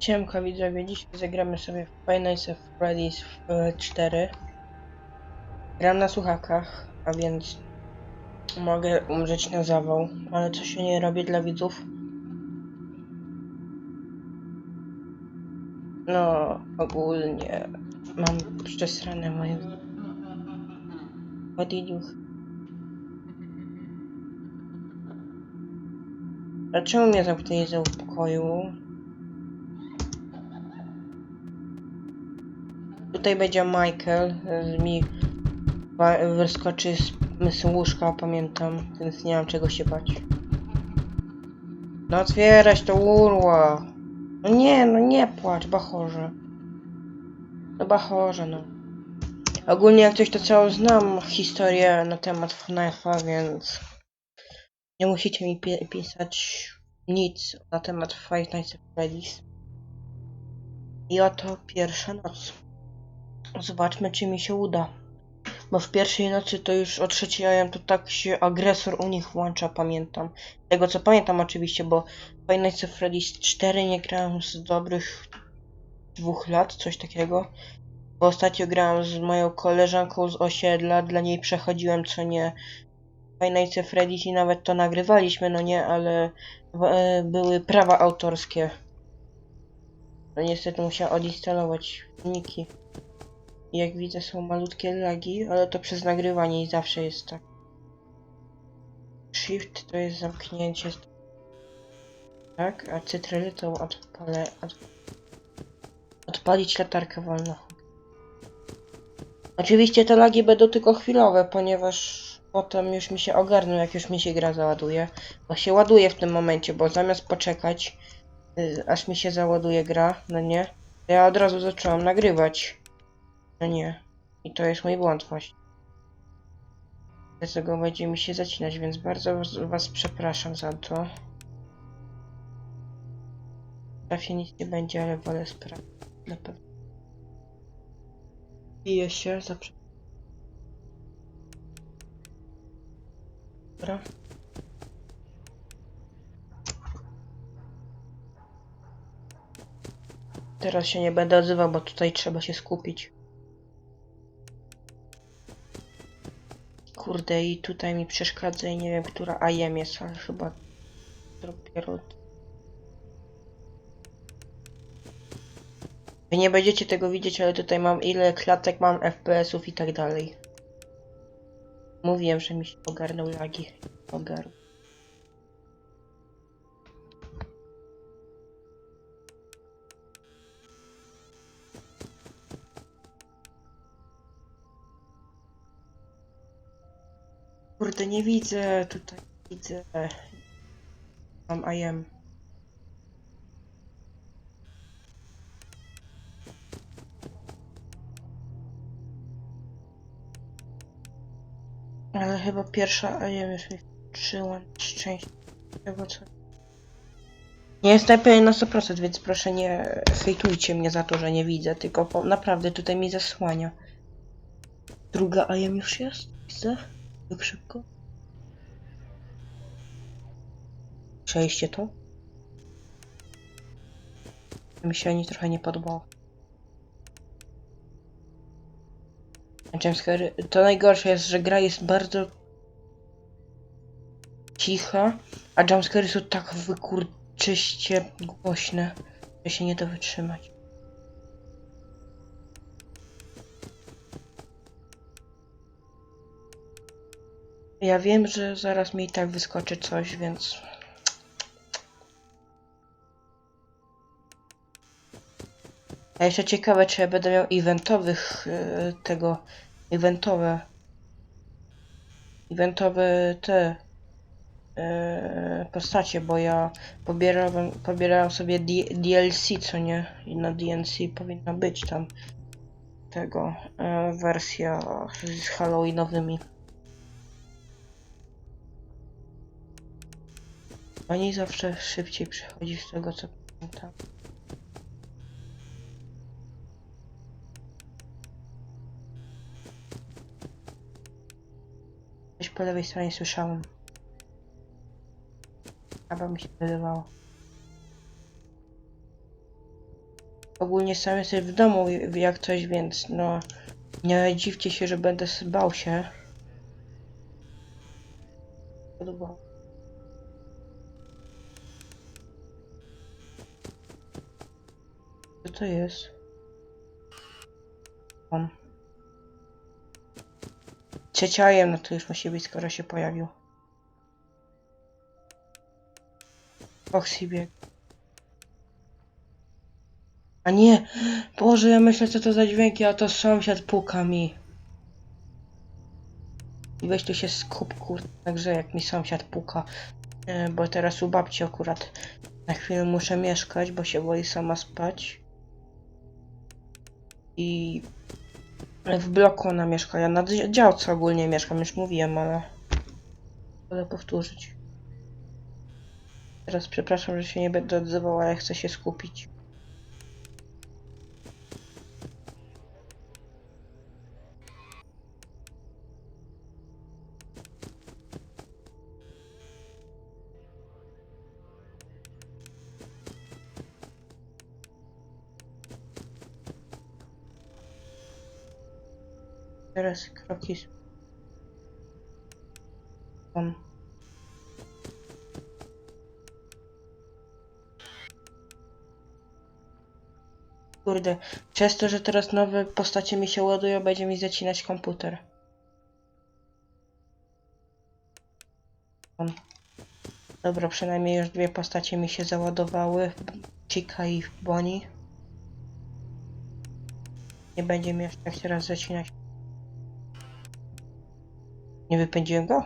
Siemka widzowie, dzisiaj zagramy sobie w Five Nights at Freddy's w 4. Gram na słuchawkach, a więc mogę umrzeć na zawał, ale co się nie robi dla widzów? No, ogólnie mam przesrane moje... Odjedziuch. A czemu mnie zamknęli za w pokoju? Tutaj będzie Michael, z mi wyskoczy z, z łóżka, pamiętam, więc nie mam czego się bać. No otwierać to urła! No nie, no nie płacz, bachorze. No bachorze, no. Ogólnie jak coś to całą znam historię na temat FNAF-a, więc nie musicie mi pi- pisać nic na temat Five Nights at Freddy's. I oto pierwsza noc. Zobaczmy, czy mi się uda. Bo w pierwszej nocy to już o trzeciej AM to tak się agresor u nich włącza, pamiętam. Tego co pamiętam oczywiście, bo Five Nights at Freddy's 4 nie grałem z dobrych dwóch lat, coś takiego. Bo ostatnio grałem z moją koleżanką z osiedla, dla niej przechodziłem co nie Five Nights at Freddy's i nawet to nagrywaliśmy, no nie, ale e, były prawa autorskie. No niestety musiałem odinstalować filmiki. Jak widzę są malutkie lagi, ale to przez nagrywanie i zawsze jest tak. Shift to jest zamknięcie. Tak, a cytryny to odpalę. Od... Odpalić latarkę wolno. Oczywiście te lagi będą tylko chwilowe, ponieważ potem już mi się ogarną, jak już mi się gra załaduje. Bo się ładuje w tym momencie, bo zamiast poczekać, y, aż mi się załaduje gra, no nie, ja od razu zacząłem nagrywać. No nie. I to jest mój błąd właśnie. Dlatego będzie mi się zacinać, więc bardzo was, was przepraszam za to. Trafię nic nie będzie, ale wolę sprawdzić na pewno. Bije się za. Dobra. Teraz się nie będę odzywał, bo tutaj trzeba się skupić. Kurde, i tutaj mi przeszkadza i nie wiem, która AM jest, ale chyba dopiero... Wy nie będziecie tego widzieć, ale tutaj mam ile klatek mam FPS-ów i tak dalej. Mówiłem, że mi się ogarnął lagi. Ogarł. Kurde, nie widzę tutaj. Widzę. Mam IM. Ale chyba pierwsza IM już mi wczyła szczęście. Tego co. Nie jestem pewien na 100%, więc proszę nie hejtujcie mnie za to, że nie widzę, tylko naprawdę tutaj mi zasłania. Druga IM już jest? Widzę? Tak szybko? Przejście to? Mi się ani trochę nie podobało. Jumpscare, to najgorsze jest, że gra jest bardzo cicha, a jumpscary są tak wykurczyście głośne, że się nie da wytrzymać. Ja wiem, że zaraz mi i tak wyskoczy coś, więc... A jeszcze ciekawe, czy ja będę miał eventowych e, tego... Eventowe... Eventowe te... e, postacie, bo ja pobierałem, pobierałem sobie D DLC, co nie? I na DLC powinna być tam tego e, wersja z Halloweenowymi. Oni zawsze szybciej przychodzi z tego co pamiętam. Coś po lewej stronie słyszałem. Albo mi się wydawało. Ogólnie sam jesteś w domu jak coś, więc no nie dziwcie się, że będę bał się. Podobało. Co to jest? On. Trzeciajem, no to już musi być, skoro się pojawił. Foxy bieg. A nie! Boże, ja myślę co to za dźwięki, a to sąsiad puka mi. I weź tu się skup, kur... Także jak mi sąsiad puka. E, bo teraz u babci akurat na chwilę muszę mieszkać, bo się boi sama spać. I w bloku ona mieszka. Ja na dzi- działce ogólnie mieszkam, już mówiłem, ale wolę powtórzyć. Teraz przepraszam, że się nie będę odzywał, ale chcę się skupić. Teraz kroki. s- Tam. Kurde, przez to, że teraz nowe postacie mi się ładują, będzie mi zacinać komputer. Dobra, przynajmniej już dwie postacie mi się załadowały. Chica i Bonnie. Nie będzie mi jeszcze tak teraz zacinać. Nie wypędziłem go?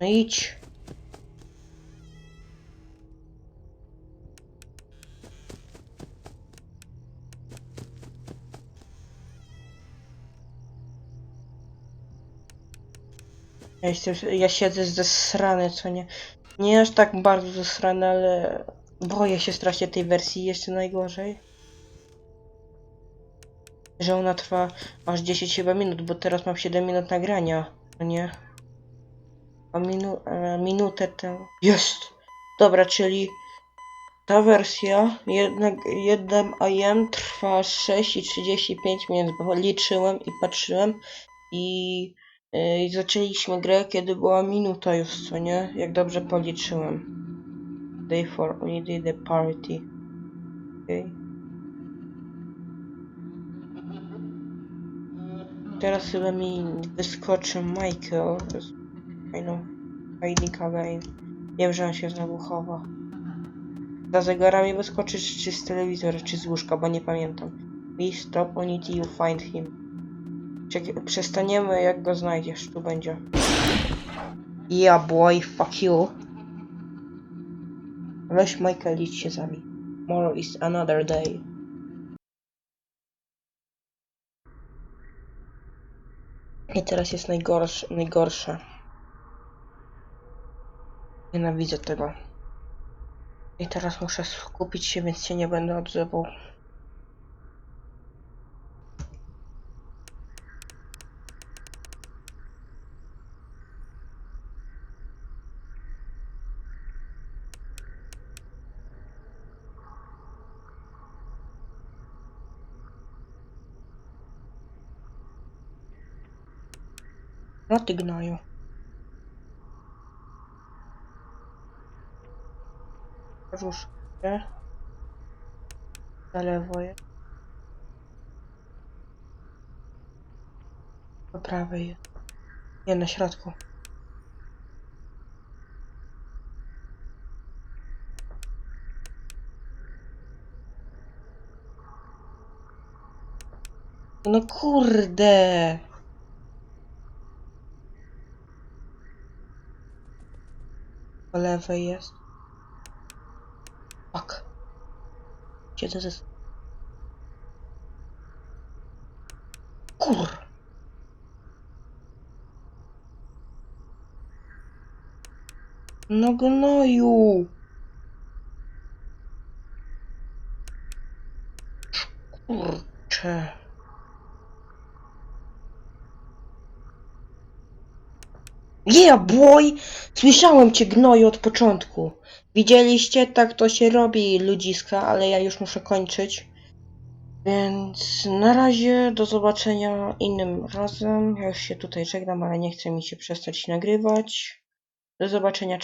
No idź. Ja, jestem, ja siedzę zesrany, co nie? Nie aż tak bardzo zesrany, ale boję się strasznie tej wersji, jeszcze najgorzej. Że ona trwa aż 10 chyba minut, bo teraz mam 7 minut nagrania, no nie? A minu e, minutę temu. Jest! Dobra, czyli ta wersja jednak 1 AM trwa 6 i 35 minut, bo liczyłem i patrzyłem i yy, zaczęliśmy grę, kiedy była minuta już, co nie? Jak dobrze policzyłem. Day for only the party. Okay. Teraz chyba mi wyskoczy Michael. I know. Hiding again. Wiem, że on się znowu chowa. Za zegarami wyskoczy, czy z telewizora, czy z łóżka, bo nie pamiętam. We stop until you find him. Przestaniemy, jak go znajdziesz. Tu będzie. Yeah, boy, fuck you. Weź Michael, idź się zabij. Tomorrow is another day. I teraz jest najgorsze. najgorsze. Nienawidzę tego. I teraz muszę skupić się, więc się nie będę odzywał. No ty gnoju. Rusz się. Za lewo. Po prawej. Nie, na środku. No kurde! Po lewej jest. Fuck. Siedzę ze... Kur... No. Yeah, boy! Słyszałem cię gnoju od początku. Widzieliście? Tak to się robi, ludziska, ale ja już muszę kończyć. Więc na razie, do zobaczenia innym razem. Ja już się tutaj żegnam, ale nie chce mi się przestać nagrywać. Do zobaczenia.